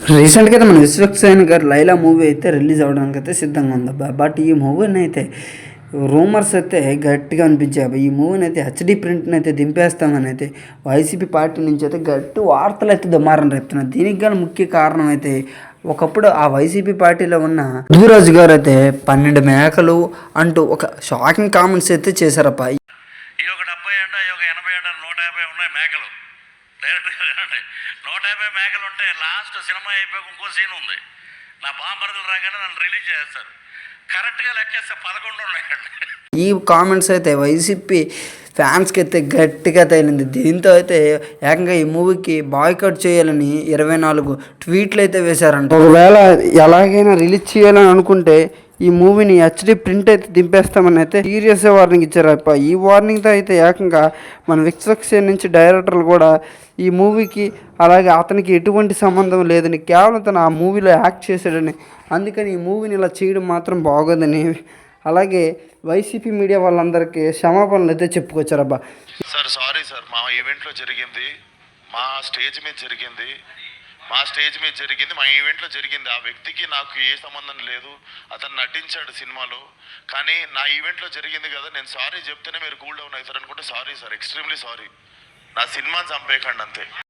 రీసెంట్గా అయితే మన విశ్వక్సేన్ గారు లైలా మూవీ అయితే రిలీజ్ అవ్వడానికి అయితే సిద్ధంగా ఉంది అబ్బా. బట్ ఈ మూవీని అయితే రూమర్స్ అయితే గట్టిగా అనిపించాయి అబ్బా. ఈ మూవీని అయితే హెచ్డి ప్రింట్ని అయితే దింపేస్తామని అయితే వైసీపీ పార్టీ నుంచి అయితే గట్టి వార్తలు అయితే దుమారం రేపుతున్నారు దీనికి గల ముఖ్య కారణం అయితే ఒకప్పుడు ఆ వైసీపీ పార్టీలో ఉన్న యువరాజు గారు అయితే పన్నెండు మేకలు అంటూ ఒక షాకింగ్ కామెంట్స్ అయితే చేశారప్ప ఈ ఒక డెబ్బై ఎండ ఈ ఒక ఎనభై ఎండ నూట యాభై ఉన్నాయి మేకలు. డైరెక్ట్గా యాభై మేకలు ఉంటే లాస్ట్ సినిమా అయిపోయాక ఇంకో సీన్ ఉంది. నా బాంబరదలు రాగానే నన్ను రిలీజ్ చేస్తారు. కరెక్ట్గా లెక్కేస్తే పదకొండు ఉన్నాయండి. ఈ కామెంట్స్ అయితే వైసీపీ ఫ్యాన్స్కి అయితే గట్టిగా తగిలింది. దీంతో అయితే ఏకంగా ఈ మూవీకి బాయ్కట్ చేయాలని ఇరవై నాలుగు ట్వీట్లు అయితే వేశారంట. ఒకవేళ ఎలాగైనా రిలీజ్ చేయాలని అనుకుంటే ఈ మూవీని హెచ్డి ప్రింట్ అయితే దింపేస్తామని అయితే సీరియస్ వార్నింగ్ ఇచ్చారు. అప్ప ఈ వార్నింగ్తో అయితే ఏకంగా మన విక్సక్సేన్ నుంచి డైరెక్టర్లు కూడా ఈ మూవీకి అలాగే అతనికి ఎటువంటి సంబంధం లేదని కేవలం తను ఆ మూవీలో యాక్ట్ చేశాడని అందుకని ఈ మూవీని ఇలా చేయడం మాత్రం బాగోదని అలాగే వైసీపీ మీడియా వాళ్ళందరికీ క్షమాపణలు అయితే చెప్పుకొచ్చారబ్బా సార్ సారీ సార్ మా ఈవెంట్లో జరిగింది మా స్టేజ్ మీద జరిగింది. మా స్టేజ్ మీద జరిగింది మా ఈవెంట్లో జరిగింది. ఆ వ్యక్తికి నాకు ఏ సంబంధం లేదు. అతను నటించాడు సినిమాలో. కానీ నా ఈవెంట్లో జరిగింది కదా నేను సారీ చెప్తేనే మీరు కూల్ డౌన్ అవుతారు అనుకుంటే సారీ సార్ ఎక్స్ట్రీమ్లీ సారీ. నా సినిమాని చంపేయకండి అంతే.